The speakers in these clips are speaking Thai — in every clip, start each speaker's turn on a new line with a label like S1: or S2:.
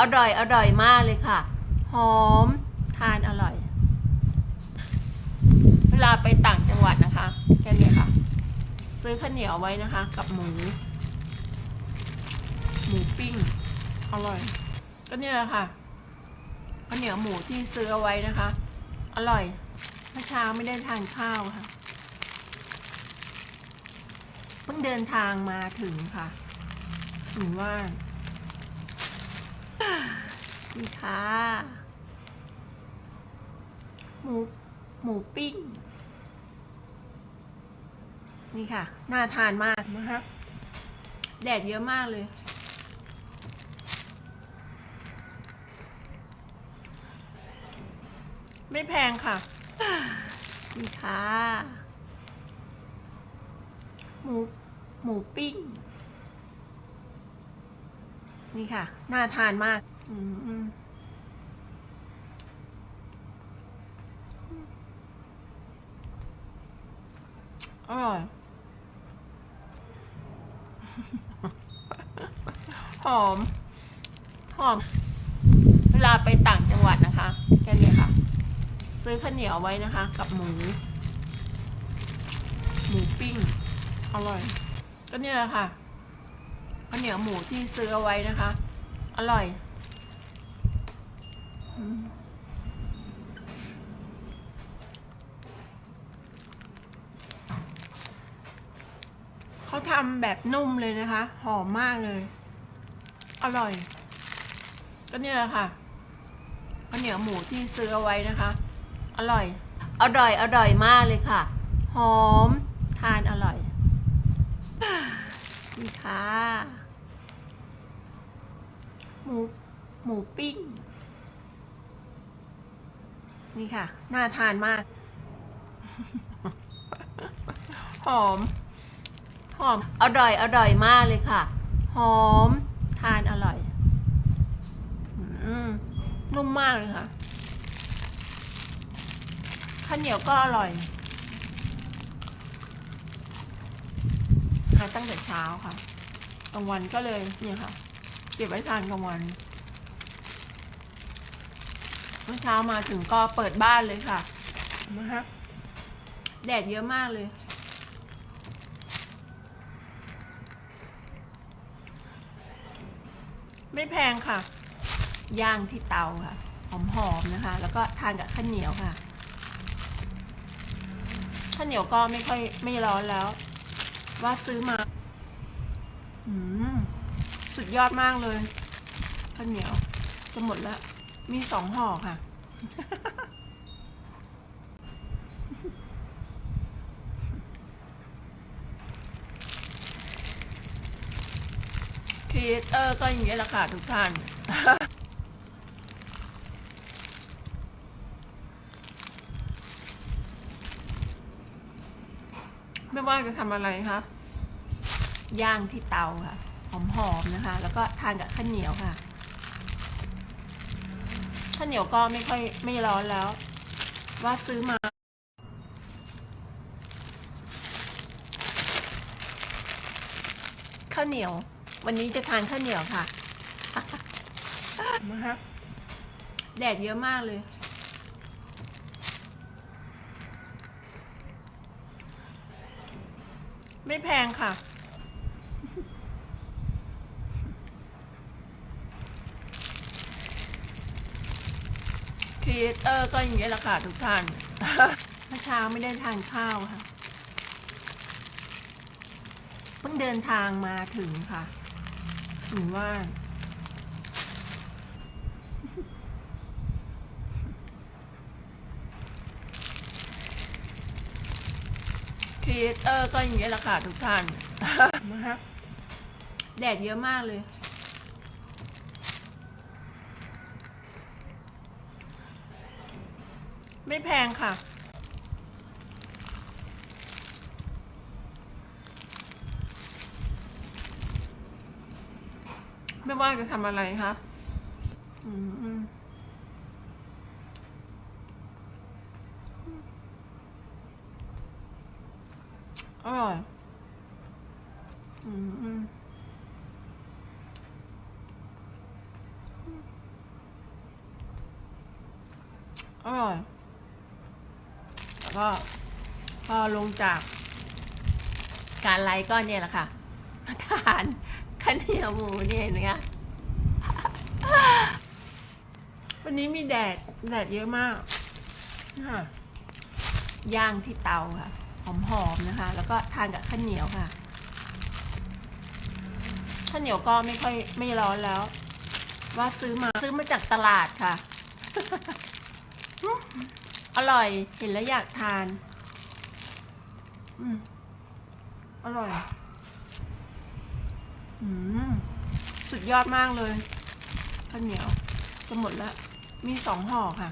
S1: อร่อยอร่อยมากเลยค่ะ หอมทานอร่อย เวลาไปต่างจังหวัดนะคะแค่นี้ค่ะ ซื้อข้าวเหนียวไว้นะคะ กับหมู หมูปิ้ง อร่อย ก็เนี่ยแหละค่ะข้าวเหนียวหมูที่ซื้อเอาไว้นะคะ อร่อยเมื่อเช้าไม่ได้ทานข้าวค่ะเพิ่งเดินทางมาถึงค่ะ ถึงว่า นี่ค่ะ หมูหมูปิ้ง นี่ค่ะ น่าทานมากนะคะแดดเยอะมากเลย ไม่แพงค่ะ นี่ค่ะ หมูหมูปิ้ง นี่ค่ะ น่าทานมาก อร่อยหอม หอม เวลาไปต่างจังหวัดนะคะ แค่นี้ค่ะ ซื้อข้าวเหนียวไว้นะคะ กับหมู หมูปิ้ง อร่อย ก็เนี่ยแหละค่ะข้าวเหนียวหมูที่ซื้อเอาไว้นะคะ อร่อย เขาทำแบบนุ่มเลยนะคะ หอมมากเลย อร่อย ก็เนี่ยแหละค่ะข้าวเหนียวหมูที่ซื้อเอาไว้นะคะ อร่อย อร่อย อร่อยมากเลยค่ะ หอม ทานอร่อย นี่ค่ะ หมู หมูปิ้ง นี่ค่ะ น่าทานมาก หอม หอม อร่อย อร่อยมากเลยค่ะ หอม ทานอร่อยอนุ่มมากเลยค่ะ ข้าวเหนียวก็อร่อยทาตั้งแต่เช้าค่ะ กลางวันก็เลยเนี่ยค่ะ เก็บไว้ทานกลางวัน มื่อเช้ามาถึงก็เปิดบ้านเลยค่ะนะคะแดดเยอะมากเลย ไม่แพงค่ะ ย่างที่เตาค่ะ หอมๆนะคะ แล้วก็ทานกับข้าวเหนียวค่ะข้าวเหนียวก็ไม่ค่อยไม่ร้อนแล้ว ว่าซื้อมาอืมสุดยอดมากเลยข้าวเหนียวจะหมดแล้ว มีสองห่อค่ะ ครีเอเตอร์ก็อย่างนี้แหละค่ะทุกท่าน ไม่ว่าจะทำอะไรคะ ย่างที่เตาค่ะ หอมๆนะคะ แล้วก็ทานกับข้าวเหนียวค่ะ ข้าวเหนียวก็ไม่ค่อยไม่ร้อนแล้ว ว่าซื้อมาข้าวเหนียว วันนี้จะทานข้าวเหนียวค่ะนะคะแดดเยอะมากเลย ไม่แพงค่ะ เอเตอร์ก็อย่างนี้แหละค่ะทุกท่านเมื่อเช้าไม่ได้ทานข้าวค่ะ เพิ่งเดินทางมาถึงค่ะ ถึงว่าครีเอเตอร์ก็อย่างนี้แหละค่ะทุกท่านนะคะแดดเยอะมากเลย ไม่แพงค่ะ ไม่ว่าจะทำอะไรคะอืมอร่อยอืมอร่อย แล้วก็พอลงจากการไลฟ์ก็เนี่ยแหละค่ะทานข้าวเหนียวหมูเนี่ยเนะคะวันนี้มีแดด แดดเยอะมากค่ะย่างที่เตาค่ะหอมๆนะคะ แล้วก็ทานกับข้าวเหนียวค่ะข้าวเหนียวก็ไม่ค่อยไม่ร้อนแล้ว ว่าซื้อมาซื้อมาจากตลาดค่ะ อร่อยเห็นแล้วอยากทาน อืมอร่อยอืมสุดยอดมากเลยข้าวเหนียวจะหมดแล้ว มีสองห่อค่ะ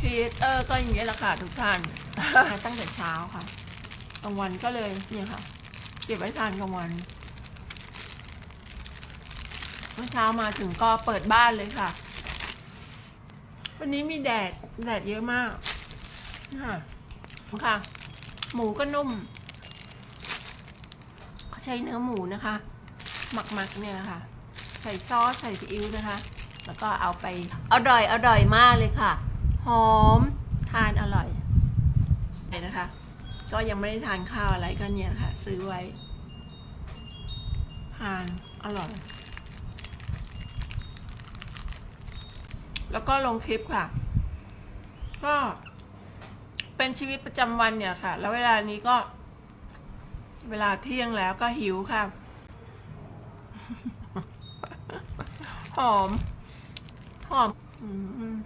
S1: ครีเอเตอร์ก็อย่างนี้ยแหละค่ะทุกท่าน ตั้งแต่เช้าค่ะกลางวันก็เลยเนี่ยค่ะ เก็บไว้ทานกลางวันเมื่อเช้ามาถึงก็เปิดบ้านเลยค่ะ วันนี้มีแดด แดดเยอะมากค่ะค่ะ หมูก็นุ่มเขาใช้เนื้อหมูนะคะ หมักๆเนี่ยค่ะ ใส่ซอส ใส่ซีอิ๊วนะคะ แล้วก็เอาไป อร่อย อร่อยมากเลยค่ะ หอม ทานอร่อยไปนะคะ ก็ยังไม่ได้ทานข้าวอะไรก็เนี่ยค่ะ ซื้อไว้ ทานอร่อย แล้วก็ลงคลิปค่ะ ก็เป็นชีวิตประจำวันเนี่ยค่ะ แล้วเวลานี้ก็ เวลาเที่ยงแล้วก็หิวค่ะหอม หอม อืม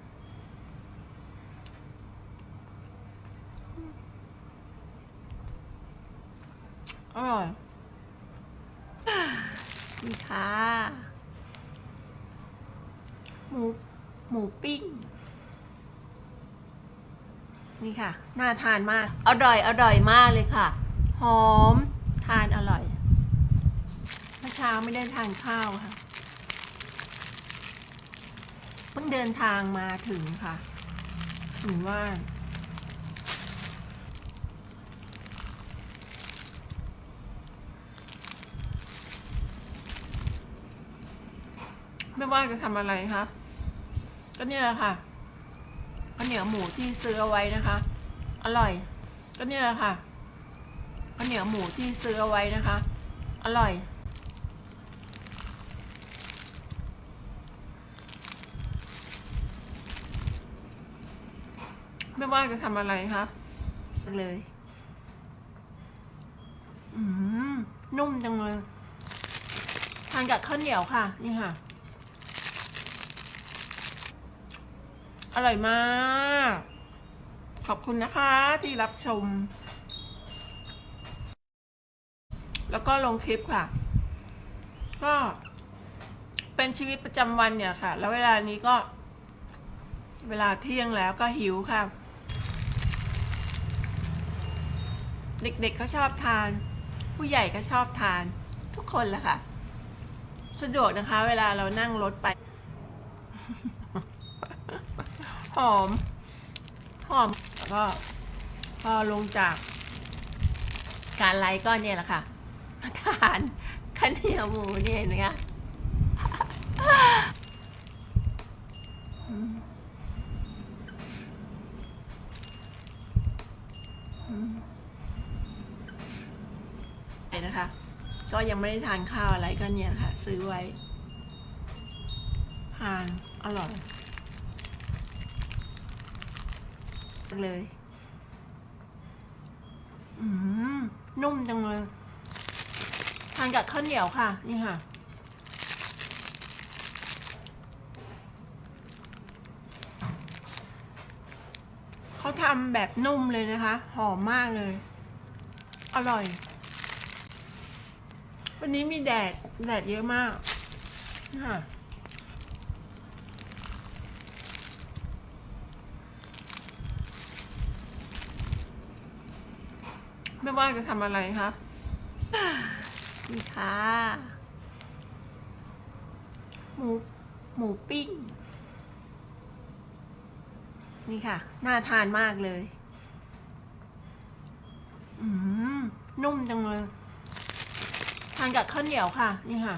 S1: อร่อยนี่ค่ะ หมูหมูปิ้ง นี่ค่ะ น่าทานมาก อร่อย อร่อยมากเลยค่ะ หอม ทานอร่อยเมื่อเช้าไม่ได้ทานข้าวค่ะ เพิ่งเดินทางมาถึงค่ะ ถึงว่า ไม่ว่าจะทำอะไรคะก็เนี่ยแหละค่ะข้าวเหนียวหมูที่ซื้อเอาไว้นะคะ อร่อย ก็เนี่ยแหละค่ะข้าวเหนียวหมูที่ซื้อเอาไว้นะคะ อร่อยไม่ว่าจะทำอะไรคะเลย อืมนุ่มจังเลย ทานกับข้าวเหนียวค่ะ นี่ค่ะ อร่อยมาก ขอบคุณนะคะที่รับชม แล้วก็ลงคลิปค่ะ ก็เป็นชีวิตประจำวันเนี่ยค่ะ แล้วเวลานี้ก็ เวลาเที่ยงแล้วก็หิวค่ะ เด็กๆก็ชอบทาน ผู้ใหญ่ก็ชอบทาน ทุกคนแหละค่ะ สะดวกนะคะ เวลาเรานั่งรถไป หอม หอมแล้วก็พอลงจาก การไลฟ์ก็เนี่ยแหละค่ะทานข้าวเหนียวหมูเนี่ยนะคะไปนะคะ ก็ยังไม่ได้ทานข้าวอะไรก็เนี่ยค่ะ ซื้อไว้ทานอร่อย เลย อืมนุ่มจังเลย ทานกับข้าวเหนียวค่ะ นี่ค่ะ เขาทำแบบนุ่มเลยนะคะ หอมมากเลย อร่อย วันนี้มีแดด แดดเยอะมาก นี่ค่ะ ไม่ว่าจะทำอะไรคะนี่ค่ะ หมู หมูปิ้ง นี่ค่ะ น่าทานมากเลย อืม นุ่มจังเลย ทานกับข้าวเหนียวค่ะ นี่ค่ะ